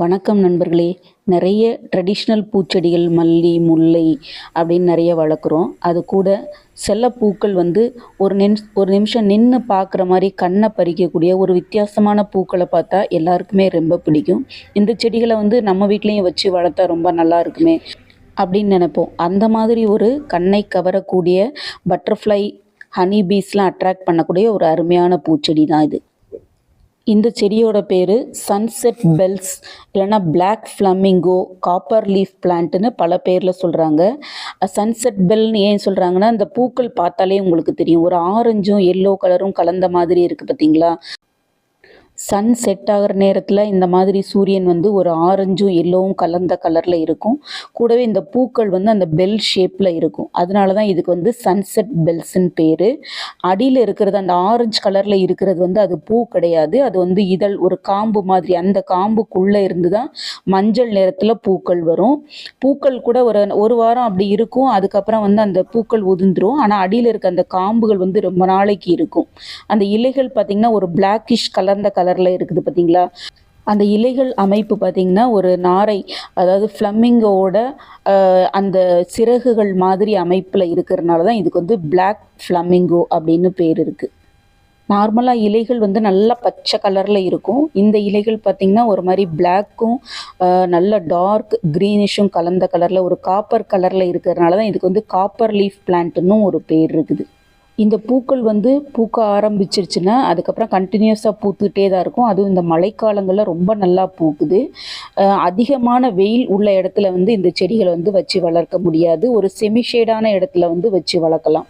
வணக்கம் நண்பர்களே. நிறைய ட்ரெடிஷ்னல் பூச்செடிகள் மல்லி முல்லை அப்படின்னு நிறைய வளர்க்குறோம். அது கூட சில பூக்கள் வந்து ஒரு நிம் ஒரு நிமிஷம் நின்று பார்க்குற மாதிரி கண்ணை பறிக்கக்கூடிய ஒரு வித்தியாசமான பூக்களை பார்த்தா எல்லாருக்குமே ரொம்ப பிடிக்கும். இந்த செடிகளை வந்து நம்ம வீட்லேயும் வச்சு வளர்த்தா ரொம்ப நல்லா இருக்குமே அப்படின்னு நினைப்போம். அந்த மாதிரி ஒரு கண்ணை கவரக்கூடிய பட்டர்ஃப்ளை ஹனி பீஸ்லாம் அட்ராக்ட் பண்ணக்கூடிய ஒரு அருமையான பூச்செடி தான் இது. இந்த செடியோட பேர் சன்செட் பெல்ஸ் இல்லைன்னா பிளாக் ஃப்ளமிங்கோ காப்பர் லீஃப் பிளான்ட்டுன்னு பல பேரில் சொல்கிறாங்க சன்செட் பெல்னு ஏன் சொல்கிறாங்கன்னா இந்த பூக்கள் பார்த்தாலே உங்களுக்கு தெரியும். ஒரு ஆரஞ்சும் எல்லோ கலரும் கலந்த மாதிரி இருக்குது பார்த்தீங்களா சன் செட் ஆகிற நேரத்தில் இந்த மாதிரி சூரியன் வந்து ஒரு ஆரஞ்சும் எல்லோவும் கலந்த கலரில் இருக்கும். கூடவே இந்த பூக்கள் வந்து அந்த பெல் ஷேப்பில் இருக்கும். அதனால தான் இதுக்கு வந்து சன்செட் பெல்ஸ்ன்னு பேர். அடியில் இருக்கிறது அந்த ஆரஞ்சு கலரில் இருக்கிறது வந்து அது பூ கிடையாது. அது வந்து இதழ் ஒரு காம்பு மாதிரி. அந்த காம்புக்குள்ளே இருந்து தான் மஞ்சள் நேரத்தில் பூக்கள் வரும். பூக்கள் கூட ஒரு ஒரு வாரம் அப்படி இருக்கும். அதுக்கப்புறம் வந்து அந்த பூக்கள் உதிர்ந்துரும். ஆனால் அடியில் இருக்க அந்த காம்புகள் வந்து ரொம்ப நாளைக்கு இருக்கும். அந்த இலைகள் பார்த்திங்கன்னா ஒரு பிளாக்கிஷ் கலர்ந்த கலரில் இருக்குது பார்த்தீங்களா அந்த இலைகள் அமைப்பு பார்த்திங்கன்னா ஒரு நாரை அதாவது ஃப்ளம்மிங்கோட அந்த சிறகுகள் மாதிரி அமைப்பில் இருக்கிறனால தான் இதுக்கு வந்து பிளாக் ஃப்ளம்மிங்கோ அப்படின்னு பேர் இருக்குது நார்மலாக இலைகள் வந்து நல்லா பச்சை கலரில் இருக்கும். இந்த இலைகள் பார்த்திங்கன்னா ஒரு மாதிரி பிளாக்கும் நல்ல டார்க் க்ரீனிஷும் கலந்த கலரில் ஒரு காப்பர் கலரில் இருக்கிறதுனால தான் இதுக்கு வந்து காப்பர் லீஃப் பிளான்ட்டுன்னு ஒரு பேர் இருக்குது. இந்த பூக்கள் வந்து பூக்க ஆரம்பிச்சிருச்சுன்னா அதுக்கப்புறம் கண்டினியூஸாக பூத்துக்கிட்டே தான் இருக்கும். அதுவும் இந்த மழைக்காலங்களில் ரொம்ப நல்லா பூக்குது. அதிகமான வெயில் உள்ள இடத்துல வந்து இந்த செடிகளை வந்து வச்சு வளர்க்க முடியாது. ஒரு செமிஷேடான இடத்துல வந்து வச்சு வளர்க்கலாம்.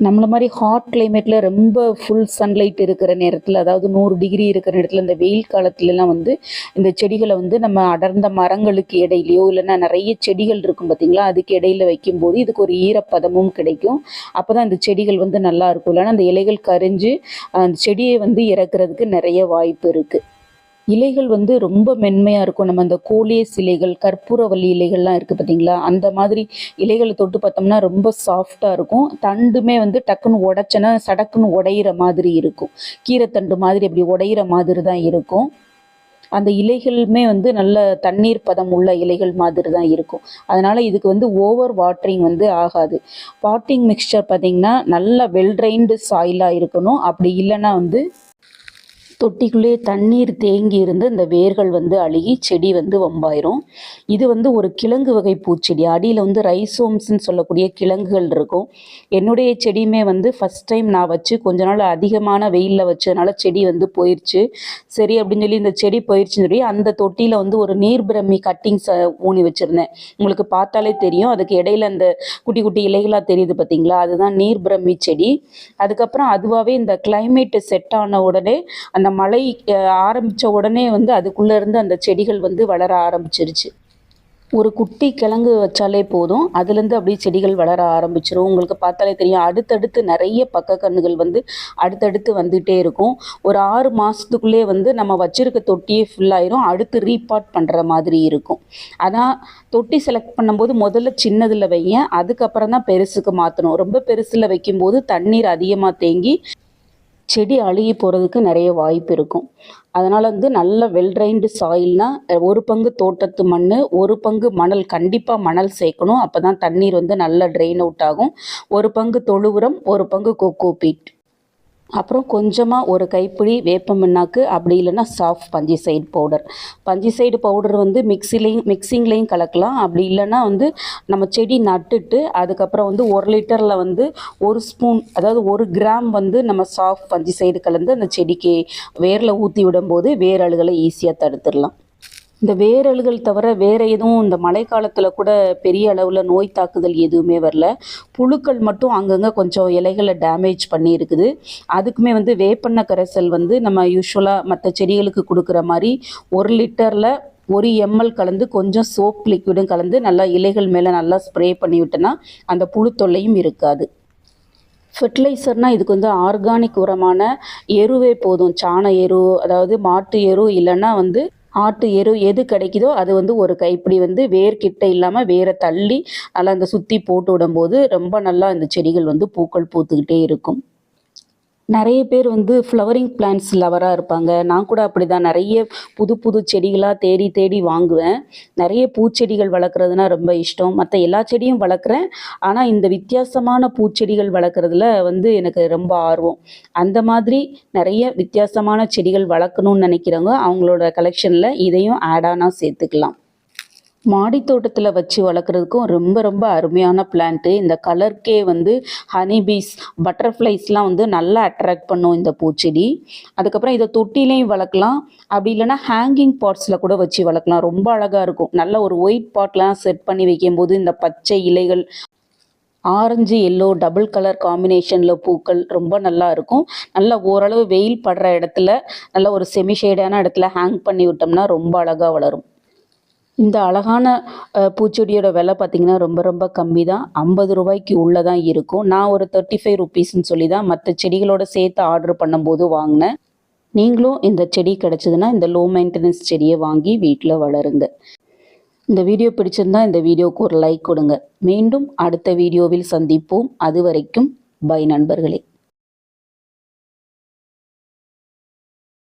நம்மளை மாதிரி ஹாட் கிளைமேட்டில் ரொம்ப ஃபுல் சன்லைட் இருக்கிற நேரத்தில் அதாவது நூறு டிகிரி இருக்கிற நேரத்தில் இந்த வெயில் காலத்துலலாம் வந்து இந்த செடிகளை வந்து நம்ம அடர்ந்த மரங்களுக்கு இடையிலையோ இல்லைன்னா நிறைய செடிகள் இருக்கும் பார்த்திங்களா அதுக்கு இடையில வைக்கும்போது இதுக்கு ஒரு ஈரப்பதமும் கிடைக்கும். அப்போ தான் இந்த செடிகள் வந்து நல்லா இருக்கும். இல்லைன்னா அந்த இலைகள் கரிஞ்சு அந்த செடியை வந்து இறக்குறதுக்கு நிறைய வாய்ப்பு இருக்குது இலைகள் வந்து ரொம்ப மென்மையாக இருக்கும். நம்ம அந்த கோழிய இலைகள் கற்பூரவல்லி இலைகள்லாம் இருக்குது பார்த்தீங்களா அந்த மாதிரி இலைகளை தொட்டு பார்த்தோம்னா ரொம்ப சாஃப்டாக இருக்கும். தண்டுமே வந்து டக்குன்னு உடச்சனா சடக்குன்னு உடையிற மாதிரி இருக்கும். கீரைத்தண்டு மாதிரி அப்படி உடையிற மாதிரி தான் இருக்கும். அந்த இலைகளுமே வந்து நல்ல தண்ணீர் பதம் உள்ள இலைகள் மாதிரி தான் இருக்கும். அதனால் இதுக்கு வந்து ஓவர் வாட்டரிங் வந்து ஆகாது. வாட்டிங் மிக்சர் பார்த்திங்கன்னா நல்ல வெல் ட்ரைன்டு சாயிலாக இருக்கணும். அப்படி இல்லைன்னா வந்து தொட்டிக்குள்ளேயே தண்ணீர் தேங்கி இருந்து இந்த வேர்கள் வந்து அழுகி செடி வந்து வம்பாயிரும். இது வந்து ஒரு கிழங்கு வகை பூச்செடி. அடியில் வந்து ரைசோம்ஸ்ன்னு சொல்லக்கூடிய கிழங்குகள் இருக்கும். என்னுடைய செடியுமே வந்து ஃபஸ்ட் டைம் நான் வச்சு கொஞ்ச நாள் அதிகமான வெயிலில் வச்சதுனால செடி வந்து போயிடுச்சு சரி அப்படின்னு சொல்லி இந்த செடி போயிடுச்சுன்னு சொல்லி அந்த தொட்டியில் வந்து ஒரு நீர் பிரம்மி கட்டிங்ஸ் ஊனி வச்சுருந்தேன். உங்களுக்கு பார்த்தாலே தெரியும். அதுக்கு இடையில அந்த குட்டி குட்டி இலைகளாக தெரியுது பார்த்தீங்களா அதுதான் நீர் பிரம்மி செடி. அதுக்கப்புறம் அதுவாகவே இந்த கிளைமேட்டு செட் ஆன உடனே அந்த அந்த மழை ஆரம்பித்த உடனே வந்து அதுக்குள்ளேருந்து அந்த செடிகள் வந்து வளர ஆரம்பிச்சிருச்சு. ஒரு குட்டி கிழங்கு வச்சாலே போதும். அதுலேருந்து அப்படியே செடிகள் வளர ஆரம்பிச்சிடும் உங்களுக்கு பார்த்தாலே தெரியும். அடுத்தடுத்து நிறைய பக்க கண்ணுகள் வந்து அடுத்தடுத்து வந்துகிட்டே இருக்கும். ஒரு ஆறு மாதத்துக்குள்ளே வந்து நம்ம வச்சுருக்க தொட்டியே ஃபுல்லாயிரும் அடுத்து ரீபாட் பண்ணுற மாதிரி இருக்கும். ஆனால் தொட்டி செலக்ட் பண்ணும்போது முதல்ல சின்னதில் வைங்க. அதுக்கப்புறம் தான் பெருசுக்கு மாற்றணும் ரொம்ப பெருசில் வைக்கும்போது தண்ணீர் அதிகமாக தேங்கி செடி அழுகி போகிறதுக்கு நிறைய வாய்ப்பு இருக்கும். அதனால் வந்து நல்ல வெல் ட்ரைன்டு சாயில்னால் ஒரு பங்கு தோட்டத்து மண் ஒரு பங்கு மணல் கண்டிப்பாக மணல் சேர்க்கணும். அப்போ தான் தண்ணீர் வந்து நல்லா ட்ரெயின் அவுட் ஆகும். ஒரு பங்கு தொழு உரம் ஒரு பங்கு கொக்கோ பீட் அப்புறம் கொஞ்சமாக ஒரு கைப்பிடி வேப்பமண்ணாக்கு அப்படி இல்லைன்னா soft fungicide powder fungicide powder வந்து மிக்சிலையும் மிக்சிங்லேயும் கலக்கலாம். அப்படி இல்லைன்னா வந்து நம்ம செடி நட்டுட்டு அதுக்கப்புறம் வந்து ஒரு லிட்டரில் வந்து ஒரு ஸ்பூன் அதாவது ஒரு கிராம் வந்து நம்ம சாஃப்ட் பஞ்சிசைடு கலந்து அந்த செடிக்கு வேரில் ஊற்றி விடும்போது வேரழுகளை ஈஸியாக தடுத்துடலாம். இந்த வேரல்கள் தவிர வேறு எதுவும் இந்த மழைக்காலத்தில் கூட பெரிய அளவில் நோய் தாக்குதல் எதுவுமே வரல. புழுக்கள் மட்டும் அங்கங்கே கொஞ்சம் இலைகளை டேமேஜ் பண்ணியிருக்குது அதுக்குமே வந்து வேப்பண்ண கரைசல் வந்து நம்ம யூஸ்வலாக மற்ற செடிகளுக்கு கொடுக்குற மாதிரி ஒரு லிட்டரில் ஒரு எம்எல் கலந்து கொஞ்சம் சோப் லிக்விடும் கலந்து நல்லா இலைகள் மேலே நல்லா ஸ்ப்ரே பண்ணி விட்டோன்னா அந்த புழு தொல்லையும் இருக்காது. ஃபெர்டிலைசர்னால் இதுக்கு வந்து ஆர்கானிக் உரமான எருவே போதும். சாண எரு அதாவது மாட்டு எரு இல்லைன்னா வந்து ஆட்டு எரு எது கிடைக்குதோ அது வந்து ஒரு கைப்பிடி வந்து வேர்கிட்ட இல்லாமல் வேரை தள்ளி நல்லா அந்த சுற்றி போட்டு விடும்போது ரொம்ப நல்லா இந்த செடிகள் வந்து பூக்கள் பூத்துக்கிட்டே இருக்கும். நிறைய பேர் வந்து ஃப்ளவரிங் பிளான்ஸ் லவராக இருப்பாங்க. நான் கூட அப்படி தான் நிறைய புது புது செடிகளாக தேடி தேடி வாங்குவேன். நிறைய பூச்செடிகள் வளர்க்குறதுனா ரொம்ப இஷ்டம். மற்ற எல்லா செடியும் வளர்க்குறேன். ஆனால் இந்த வித்தியாசமான பூச்செடிகள் வளர்க்குறதுல வந்து எனக்கு ரொம்ப ஆர்வம். அந்த மாதிரி நிறைய வித்தியாசமான செடிகள் வளர்க்கணும்னு நினைக்கிறவங்க அவங்களோட கலெக்ஷனில் இதையும் ஆடானாக சேர்த்துக்கலாம். மாடி தோட்டத்தில் வச்சு வளர்க்குறதுக்கும் ரொம்ப ரொம்ப அருமையான பிளான்ட்டு இந்த கலர்க்கே வந்து ஹனிபீஸ் பட்டர்ஃப்ளைஸ்லாம் வந்து நல்லா அட்ராக்ட் பண்ணும் இந்த பூச்செடி. அதுக்கப்புறம் இதை தொட்டிலையும் வளர்க்கலாம். அப்படி இல்லைன்னா ஹேங்கிங் பாட்ஸில் கூட வச்சு வளர்க்கலாம். ரொம்ப அழகாக இருக்கும். நல்ல ஒரு ஒயிட் பாட்லாம் செட் பண்ணி வைக்கும்போது இந்த பச்சை இலைகள் ஆரஞ்சு எல்லோ டபுள் கலர் காம்பினேஷனில் பூக்கள் ரொம்ப நல்லா இருக்கும். நல்லா ஓரளவு வெயில் படுற இடத்துல நல்ல ஒரு செமி ஷேடான இடத்துல ஹேங் பண்ணி விட்டோம்னா ரொம்ப அழகாக வளரும். இந்த அழகான பூச்செடியோட விலை பார்த்தீங்கன்னா ரொம்ப ரொம்ப கம்மி தான் ஐம்பது ரூபாய்க்கு உள்ளே தான் இருக்கும். நான் ஒரு தேர்ட்டி ஃபைவ் ருபீஸ்ன்னு சொல்லி தான் மற்ற செடிகளோட சேர்த்து ஆர்டர் பண்ணும்போது வாங்கினேன். நீங்களும் இந்த செடி கிடச்சிதுன்னா இந்த லோ மெயின்டெனன்ஸ் செடியை வாங்கி வீட்டில் வளருங்க. இந்த வீடியோ பிடிச்சிருந்தா இந்த வீடியோவுக்கு ஒரு லைக் கொடுங்க. மீண்டும் அடுத்த வீடியோவில் சந்திப்போம். அது வரைக்கும் பை நண்பர்களே.